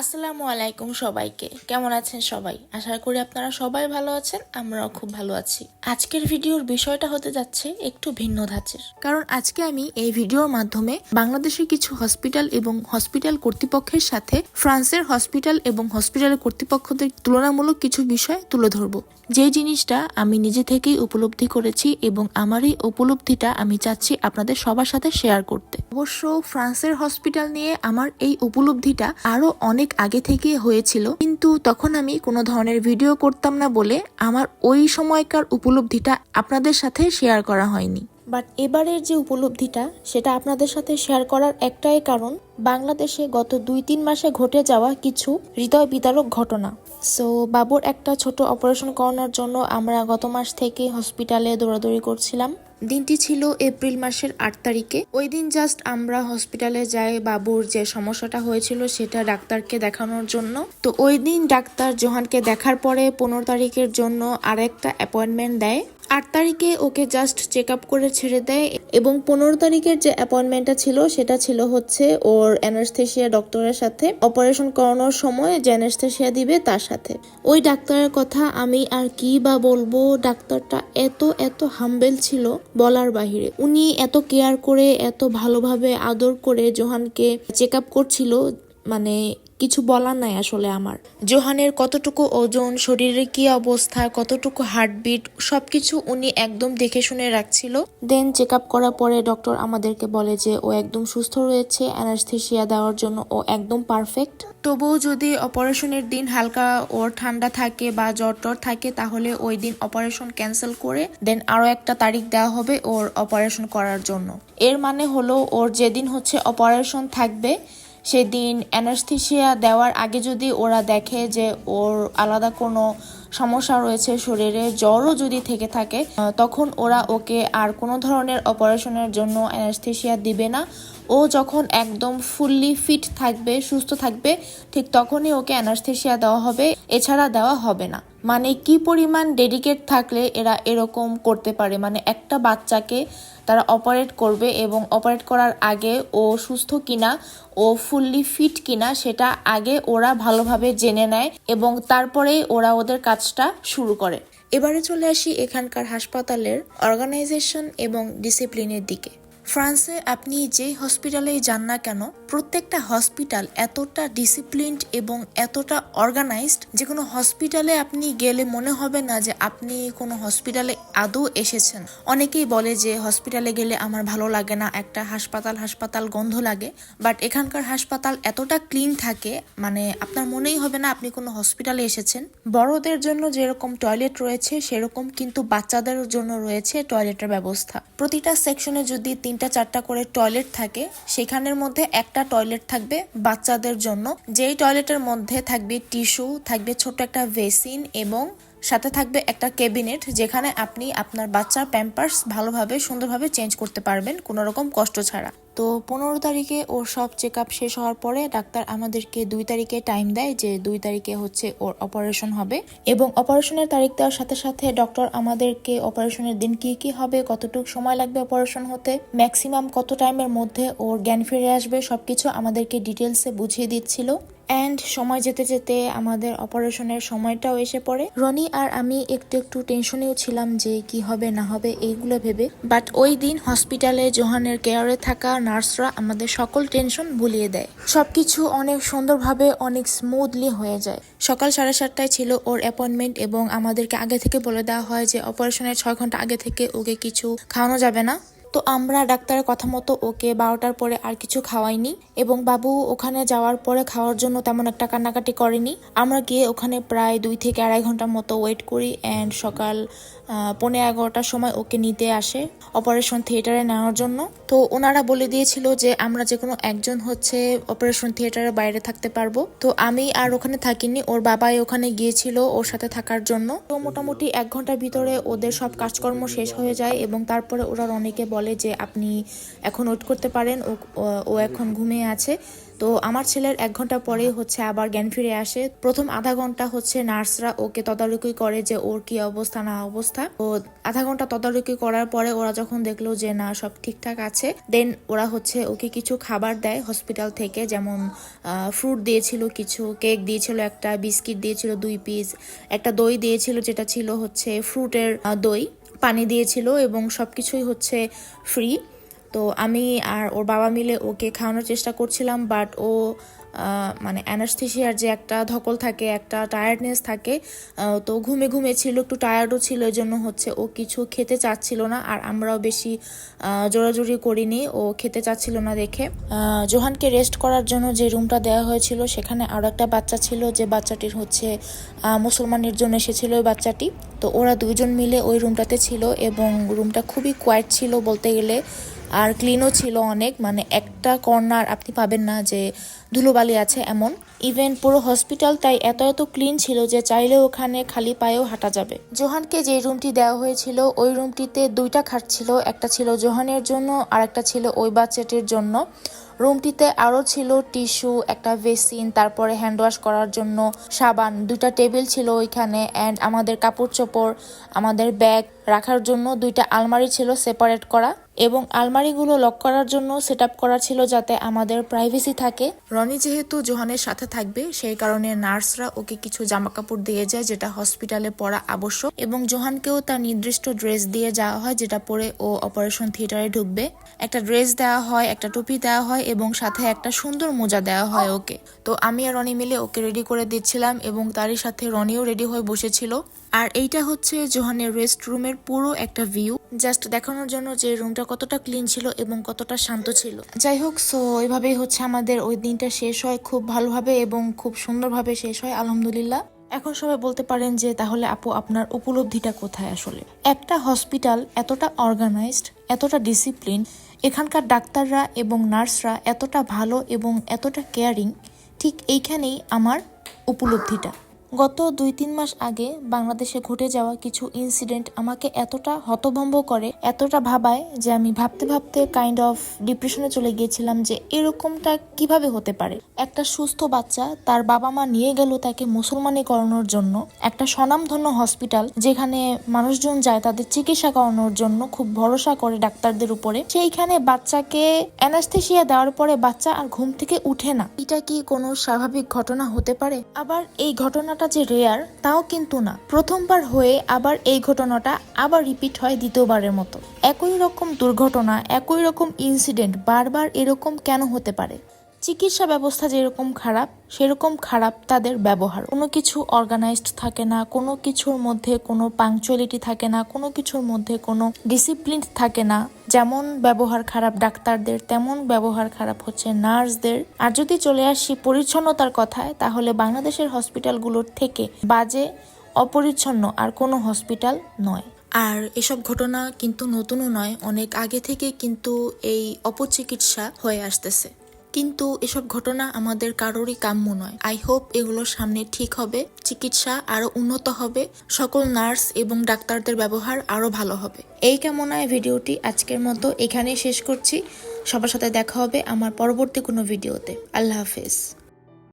আসসালামু আলাইকুম সবাইকে। কেমন আছেন সবাই? আশা করি আপনারা সবাই ভালো আছেন, আমরাও খুব ভালো আছি। আজকের ভিডিওর বিষয়টা হতে যাচ্ছে একটু ভিন্ন ধাঁচের। কারণ আজকে আমি এই ভিডিওর মাধ্যমে বাংলাদেশের কিছু হসপিটাল এবং হসপিটাল কর্তৃপক্ষের সাথে ফ্রান্সের হসপিটাল এবং হসপিটালের কর্তৃপক্ষদের তুলনামূলক কিছু বিষয় তুলে ধরবো। যে জিনিসটা আমি নিজে থেকেই উপলব্ধি করেছি এবং আমার এই উপলব্ধিটা আমি চাচ্ছি আপনাদের সবার সাথে শেয়ার করতে। অবশ্য ফ্রান্সের হসপিটাল নিয়ে আমার এই উপলব্ধিটা আরও অনেক আগে থেকে হয়েছিল, কিন্তু তখন আমি কোনো ধরনের ভিডিও করতাম না বলে আমার ওই সময়কার উপলব্ধিটা আপনাদের সাথে শেয়ার করা হয়নি। বাট এবারের যে উপলব্ধিটা, সেটা আপনাদের সাথে শেয়ার করার একটাই কারণ, বাংলাদেশে গত দুই তিন মাসে ঘটে যাওয়া কিছু হৃদয় বিতারক ঘটনা। সো বাবুর একটা ছোট অপারেশন করানোর জন্য আমরা গত মাস থেকে হসপিটালে দৌড়াদৌড়ি করছিলাম। দিনটি ছিল এপ্রিল মাসের আট তারিখে। ওই দিন জাস্ট আমরা হসপিটালে যাই, বাবুর যে সমস্যাটা হয়েছিল সেটা ডাক্তারকে দেখানোর জন্য। তো ওই দিন ডাক্তার জোহানকে দেখার পরে পনেরো তারিখের জন্য আরেকটা অ্যাপয়েন্টমেন্ট দেয়। আট তারিখে ওকে জাস্ট চেক আপ করে ছেড়ে দেয় এবং পনেরো তারিখের যে অ্যাপয়েন্টমেন্টটা ছিল, সেটা ছিল হচ্ছে ওর অ্যানাস্থেশিয়া ডক্টরের সাথে। অপারেশন করানোর সময় যে অ্যানাস্থেশিয়া দিবে তার সাথে। ওই ডাক্তারের কথা আমি আর কি বা বলব? ডাক্তারটা এত এত হাম্বেল ছিল বলার বাহিরে। উনি এত কেয়ার করে, এত ভালোভাবে আদর করে জোহানকে চেক আপ করছিল মানে কিছু বলার নাই আসলে আমার। জোহানের কতটুকু ওজন, শরীরের কি অবস্থা, কতটুকু হার্টবিট, সবকিছু উনি একদম দেখে শুনে রাখছিল। দেন চেক আপ করার পরে ডক্টর আমাদেরকে বলে যে, ও একদম সুস্থ রয়েছে অ্যানাস্থেশিয়া দেওয়ার জন্য ও একদম পারফেক্ট তবুও যদি অপারেশনের দিন হালকা ওর ঠান্ডা থাকে বা জ্বর টর থাকে, তাহলে ওই দিন অপারেশন ক্যান্সেল করে দেন আরও একটা তারিখ দেওয়া হবে ওর অপারেশন করার জন্য। এর মানে হলো ওর যেদিন হচ্ছে অপারেশন থাকবে সেদিন অ্যানাস্থিসিয়া দেওয়ার আগে যদি ওরা দেখে যে ওর আলাদা কোনো সমস্যা রয়েছে শরীরে, জ্বরও যদি থেকে থাকে তখন ওরা ওকে আর কোনো ধরনের অপারেশনের জন্য অ্যানাস্থিসিয়া দিবে না। ও যখন একদম ফুললি ফিট থাকবে, সুস্থ থাকবে, ঠিক তখনই ওকে অ্যানাস্থেশিয়া দেওয়া হবে। এছাড়া দেওয়া হবে না। মানে কি পরিমাণ ডেডিকেট থাকলে এরা এরকম করতে পারে? মানে একটা বাচ্চাকে তারা অপারেট করবে এবং অপারেট করার আগে ও সুস্থ কিনা, ও ফুললি ফিট কিনা, সেটা আগে ওরা ভালোভাবে জেনে নেয় এবং তারপরেই ওরা ওদের কাজটা শুরু করে। এবারে চলে আসি এখানকার হাসপাতালের অর্গানাইজেশন এবং ডিসিপ্লিনের দিকে। ফ্রান্সে আপনি যেই হসপিটালেই যান না কেন, প্রত্যেকটা হসপিটাল এতটা ডিসিপ্লিনড এবং এতটা অর্গানাইজড যে কোনো হসপিটালে আপনি গেলে মনে হবে না যে আপনি কোনো হসপিটালে আদৌ এসেছেন। অনেকেই বলে যে হসপিটালে গেলে আমার ভালো লাগে না, একটা হাসপাতাল হাসপাতাল গন্ধ লাগে বাট এখানকার হাসপাতাল এতটা ক্লিন থাকে মানে আপনার মনেই হবে না আপনি কোনো হসপিটালে এসেছেন। বড়দের জন্য যেরকম টয়লেট রয়েছে, সেরকম কিন্তু বাচ্চাদের জন্য রয়েছে টয়লেটের ব্যবস্থা। প্রতিটা সেকশনে যদি তিনটা চারটা করে টয়লেট থাকে, সেখানের মধ্যে একটা টয়লেট থাকবে বাচ্চাদের জন্য। যেই টয়লেটের মধ্যে থাকবে টিস্যু, থাকবে ছোট একটা ভেসিন এবং সাথে থাকবে একটা ক্যাবিনেট যেখানে আপনি আপনার বাচ্চার প্যাম্পার্স ভালোভাবে, সুন্দরভাবে চেঞ্জ করতে পারবেন, কোনো রকম কষ্ট ছাড়া। তো পনেরো তারিখে ওর সব চেক আপ শেষ হওয়ার পরে ডাক্তার আমাদেরকে দুই তারিখে টাইম দেয় যে দুই তারিখে হচ্ছে ওর অপারেশন হবে। এবং অপারেশনের তারিখ দেওয়ার সাথে সাথে ডক্টর আমাদেরকে অপারেশনের দিন কি কি হবে, কতটুকু সময় লাগবে অপারেশন হতে ম্যাক্সিমাম কত টাইমের মধ্যে ওর জ্ঞান ফিরে আসবে, সবকিছু আমাদেরকে ডিটেলসে বুঝিয়ে দিচ্ছিল। অ্যান্ড সময় যেতে যেতে আমাদের অপারেশনের সময়টাও এসে পড়ে। রনি আর আমি একটু একটু টেনশনেও ছিলাম যে কি হবে, না হবে, এইগুলো ভেবে। বাট ওই দিন হসপিটালে জোহানের কেয়ারে থাকা নার্সরা আমাদের সকল টেনশন ভুলিয়ে দেয়। সবকিছু অনেক সুন্দরভাবে, অনেক স্মুথলি হয়ে যায়। সকাল সাড়ে সাতটায় ছিল ওর অ্যাপয়েন্টমেন্ট এবং আমাদেরকে আগে থেকে বলে দেওয়া হয় যে, অপারেশনের ছয় ঘণ্টা আগে থেকে ওকে কিছু খাওয়ানো যাবে না। তো আমরা ডাক্তারের কথা মতো ওকে বারোটার পরে আর কিছু খাওয়াইনি এবং বাবু ওখানে যাওয়ার পরে খাওয়ার জন্য তেমন একটা কান্নাকাটি করেনি। আমরা গিয়ে ওখানে প্রায় দুই থেকে আড়াই ঘণ্টার মতো ওয়েট করি অ্যান্ড সকাল আহ, পৌনে এগারোটার সময় ওকে নিতে আসে অপারেশন থিয়েটারে নেওয়ার জন্য। তো ওনারা বলে দিয়েছিল যে আমরা যে কোনো একজন হচ্ছে অপারেশন থিয়েটারের বাইরে থাকতে পারব। তো আমি আর ওখানে থাকিনি ওর বাবাই ওখানে গিয়েছিল ওর সাথে থাকার জন্য। তো মোটামুটি এক ঘণ্টার ভিতরে ওদের সব কাজকর্ম শেষ হয়ে যায় এবং তারপরে ওরা অনেকে বলে যে আপনি এখন ওয়েট করতে পারেন, ও এখন ঘুমিয়ে আছে। তো আমার ছেলের এক ঘণ্টা পরেই হচ্ছে আবার জ্ঞান ফিরে আসে। প্রথম আধা ঘণ্টা হচ্ছে নার্সরা ওকে তদারকি করে যে ওর কি অবস্থা, না অবস্থা। ও আধা ঘণ্টা তদারকি করার পরে ওরা যখন দেখল যে না, সব ঠিকঠাক আছে দেন ওরা হচ্ছে ওকে কিছু খাবার দেয় হসপিটাল থেকে। যেমন ফ্রুট দিয়েছিল কিছু কেক দিয়েছিল একটা বিস্কিট দিয়েছিল দুই পিস একটা দই দিয়েছিল যেটা ছিল হচ্ছে ফ্রুটের দই। পানি দিয়েছিল এবং সব কিছুই হচ্ছে ফ্রি তো আমি আর ওর বাবা মিলে ওকে খাওয়ানোর চেষ্টা করছিলাম বাট ও মানে অ্যানাস্থেশিয়ার যে একটা ধকল থাকে, একটা টায়ার্ডনেস থাকে তো ঘুমে ঘুমে ছিল, একটু টায়ার্ডও ছিল এই জন্য হচ্ছে ও কিছু খেতে চাচ্ছিল না, আর আমরাও বেশি জোরাজুরি করিনি, ও খেতে চাচ্ছিল না দেখে। জোহানকে রেস্ট করার জন্য যে রুমটা দেওয়া হয়েছিল, সেখানে আরও একটা বাচ্চা ছিল, যে বাচ্চাটির হচ্ছে মুসলমানের জন্য এসেছিল ওই বাচ্চাটি। তো ওরা দুজন মিলে ওই রুমটাতে ছিল এবং রুমটা খুবই কোয়াইট ছিল বলতে গেলে। আর ক্লিনও ছিল অনেক মানে একটা কর্নার আপনি পাবেন না যে ধুলোবালি আছে এমন। ইভেন পুরো হসপিটাল তাই এত এত ক্লিন ছিল যে চাইলে ওখানে খালি পায়েও হাঁটা যাবে। জোহানকে যে রুমটি দেওয়া হয়েছিল, ওই রুমটিতে দুইটা খাট ছিল, একটা ছিল জোহানের জন্য আর একটা ছিল ওই বাচ্চাটির জন্য। রুমটিতে আরও ছিল টিস্যু, একটা বেসিন, তারপরে হ্যান্ড ওয়াশ করার জন্য সাবান, দুইটা টেবিল ছিল ওইখানে অ্যান্ড আমাদের কাপড় চোপড়, আমাদের ব্যাগ রাখার জন্য দুইটা আলমারি ছিল সেপারেট করা, এবং আলমারিগুলো লক করার জন্য সেট করা ছিল যাতে আমাদের প্রাইভেসি থাকে। রনি যেহেতু জোহানের সাথে থাকবে, সেই কারণে নার্সরা ওকে কিছু জামা কাপড় দিয়ে যায় যেটা হসপিটালে পরা আবশ্যক, এবং জোহানকেও তার নির্দিষ্ট ড্রেস দিয়ে যাওয়া হয় যেটা পরে ও অপারেশন থিয়েটারে ঢুকবে। একটা ড্রেস দেওয়া হয়, একটা টুপি দেওয়া হয় এবং সাথে একটা সুন্দর মোজা দেওয়া হয় ওকে। তো আমি আর রনি মিলে ওকে রেডি করে দিচ্ছিলাম এবং তারই সাথে রনিও রেডি হয়ে বসেছিল। আর এইটা হচ্ছে জোহানের রেস্ট রুমের পুরো একটা ভিউ জাস্ট দেখানোর জন্য যে রুমটা কতটা ক্লিন ছিল এবং কতটা শান্ত ছিল। যাই হোক সো এভাবেই হচ্ছে আমাদের ওই দিনটা শেষ হয় খুব ভালোভাবে এবং খুব সুন্দরভাবে শেষ হয়, আলহামদুলিল্লাহ। এখন সবাই বলতে পারেন যে তাহলে আপু আপনার উপলব্ধিটা কোথায় আসলে? একটা হসপিটাল এতটা অর্গানাইজড এতটা ডিসিপ্লিন এখানকার ডাক্তাররা এবং নার্সরা এতটা ভালো এবং এতটা কেয়ারিং ঠিক এইখানেই আমার উপলব্ধিটা। গত দুই তিন মাস আগে বাংলাদেশে ঘটে যাওয়া কিছু ইনসিডেন্ট আমাকে এতটা হতভম্ব করে, এতটা ভাবায় যে আমি ভাবতে ভাবতে কাইন্ড অফ ডিপ্রেশনে চলে গিয়েছিলাম যে এরকমটা কীভাবে হতে পারে? একটা সুস্থ বাচ্চা তার বাবা মা নিয়ে গেল তাকে মুসলমানি করানোর জন্য, একটা স্বনামধন্য হসপিটাল যেখানে মানুষজন যায় তাদের চিকিৎসা করানোর জন্য খুব ভরসা করে ডাক্তারদের উপরে। সেইখানে বাচ্চাকে অ্যানাস্থেশিয়া দেওয়ার পরে বাচ্চা আর ঘুম থেকে উঠে না। এটা কি কোনো স্বাভাবিক ঘটনা হতে পারে? আবার এই ঘটনাটা যে রেয়ার তাও কিন্তু না। প্রথমবার হয়ে আবার এই ঘটনাটা আবার রিপিট হয় দ্বিতীয়বারের মতো। একই রকম দুর্ঘটনা, একই রকম ইনসিডেন্ট বারবার এরকম কেন হতে পারে? চিকিৎসা ব্যবস্থা যেরকম খারাপ, সেরকম খারাপ তাদের ব্যবহার। কোনো কিছু অর্গানাইজড থাকে না, কোনো কিছুর মধ্যে কোনো পাংচুয়ালিটি থাকে না, কোনো কিছুর মধ্যে কোনো ডিসিপ্লিন থাকে না। যেমন ব্যবহার খারাপ ডাক্তারদের, তেমন ব্যবহার খারাপ হচ্ছে নার্সদের। আর যদি চলে আসি পরিচ্ছন্নতার কথায়, তাহলে বাংলাদেশের হসপিটালগুলোর থেকে বাজে, অপরিচ্ছন্ন আর কোনো হসপিটাল নয়। আর এসব ঘটনা কিন্তু নতুনও নয়, অনেক আগে থেকে কিন্তু এই অপচিকিৎসা হয়ে আসতেছে। কিন্তু এসব ঘটনা আমাদের কারোরই কাম্য নয়। আই হোপ এগুলো সামনে ঠিক হবে, চিকিৎসা আরও উন্নত হবে, সকল নার্স এবং ডাক্তারদের ব্যবহার আরও ভালো হবে। এই কামনায় ভিডিওটি আজকের মতো এখানেই শেষ করছি। সবার সাথে দেখা হবে আমার পরবর্তী কোনো ভিডিওতে। আল্লাহ হাফেজ।